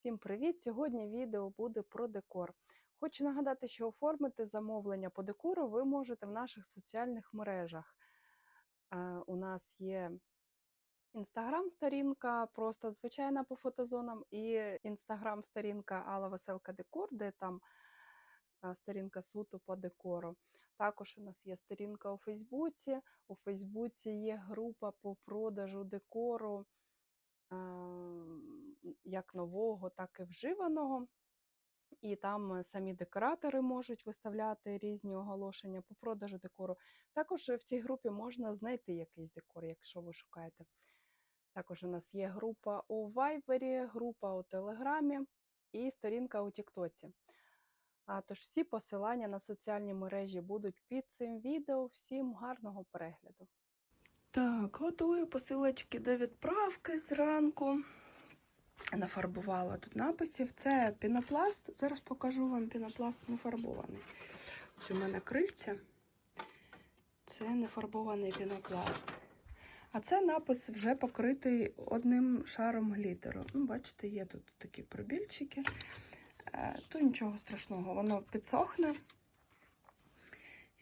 Всім привіт! Сьогодні відео буде про декор. Хочу нагадати, що оформити замовлення по декору ви можете в наших соціальних мережах. Е, У нас є інстаграм-сторінка, просто звичайна по фотозонам, і інстаграм-сторінка Алла Веселка Декор, де там е, сторінка суто по декору. Також у нас є сторінка у Фейсбуці. У Фейсбуці є група по продажу декору як нового, так і вживаного. І там е, самі декоратори можуть виставляти різні оголошення по продажу декору. Також в цій групі можна знайти якийсь декор, якщо ви шукаєте. Також у нас є група у Вайбері, група у Телеграмі і сторінка у Тіктоці. Тож всі посилання на соціальні мережі будуть під цим відео. Всім гарного перегляду. Так, готую посилочки до відправки зранку. Нафарбувала тут написів. Це пінопласт. Зараз покажу вам пінопласт нефарбований. Ось у мене крильця. Це нефарбований пінопласт. А це напис вже покритий одним шаром глітеру. Ну, бачите, є тут такі пробільчики. Е, То нічого страшного, воно підсохне.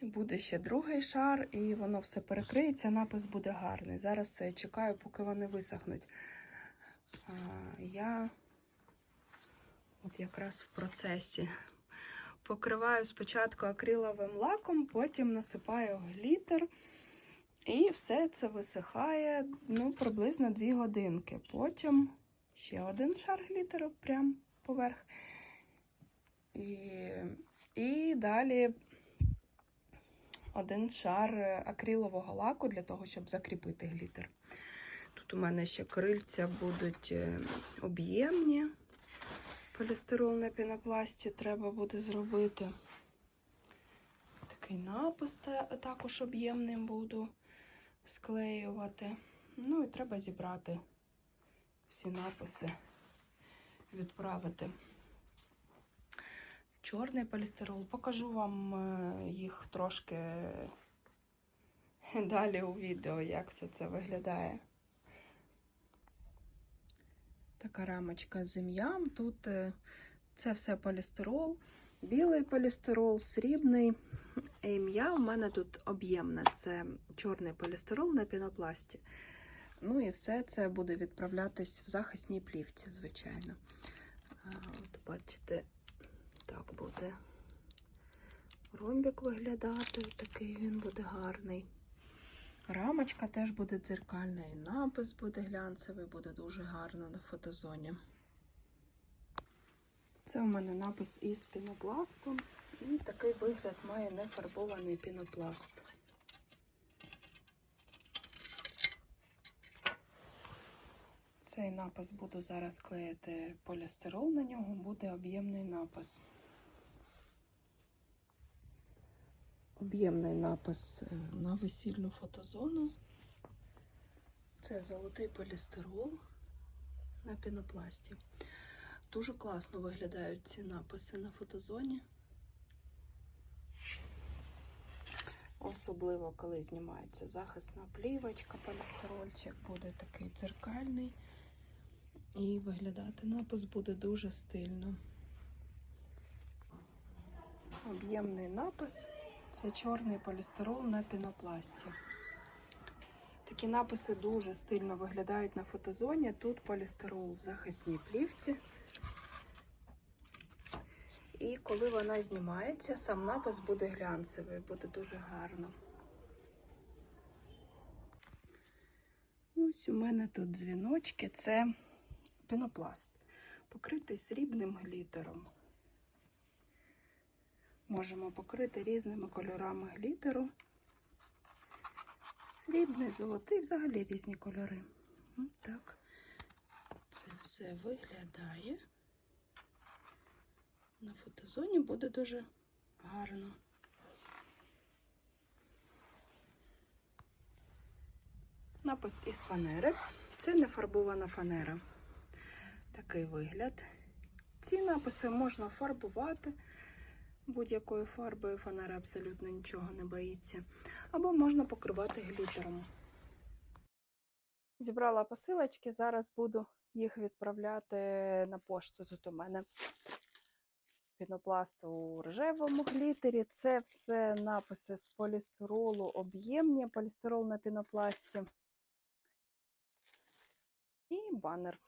І буде ще другий шар, і воно все перекриється, напис буде гарний. Зараз чекаю, поки вони висохнуть. Я от якраз в процесі. Покриваю спочатку акриловим лаком, потім насипаю глітер. І все це висихає ну, приблизно 2 годинки. Потім ще один шар глітеру прямо поверх. І, і далі один шар акрилового лаку для того, щоб закріпити глітер. Тут у мене ще крильця будуть е, об'ємні. Полістирол на пінопласті треба буде зробити. Такий напис також об'ємним буду склеювати. Ну і треба зібрати всі написи, відправити. Чорний полістирол. Покажу вам е, їх трошки далі у відео, як все це виглядає. Така рамочка з ім'ям. Тут е, це все полістирол, білий полістирол, срібний. І Ім'я у мене тут об'ємне. Це чорний полістирол на пінопласті. Ну і все це буде відправлятись в захисній плівці, звичайно. От бачите, так буде ромбик виглядати. Такий він буде гарний. Рамочка теж буде дзеркальна, і напис буде глянцевий, буде дуже гарно на фотозоні. Це у мене напис із пінопласту. І такий вигляд має нефарбований пінопласт. Цей напис буду зараз клеїти полістирол, на нього буде об'ємний напис. Об'ємний напис е, на весільну фотозону. Це золотий полістирол на пінопласті. Дуже класно виглядають ці написи на фотозоні. Особливо, коли знімається захисна плівочка, полістирольчик буде такий дзеркальний. І виглядати напис буде дуже стильно. Об'ємний напис це чорний полістирол на пінопласті. Такі написи дуже стильно виглядають на фотозоні. Тут полістирол в захисній плівці. І коли вона знімається, сам напис буде глянцевий, буде дуже гарно. Ось у мене тут дзвіночки, це пінопласт, покритий срібним глітером. Можемо покрити різними кольорами глітеру. Срібний, золотий, взагалі різні кольори. Ось так це все виглядає. На фотозоні буде дуже гарно. Напис із фанери. Це не фарбована фанера. Такий вигляд. Ці написи можна фарбувати будь-якою фарбою. Фанера абсолютно нічого не боїться. Або можна покривати глітером. Зібрала посилочки, зараз буду їх відправляти на пошту. Тут у мене пінопласт у рожевому глітері. Це все написи з полістиролу, об'ємні полістирол на пінопласті. І банер.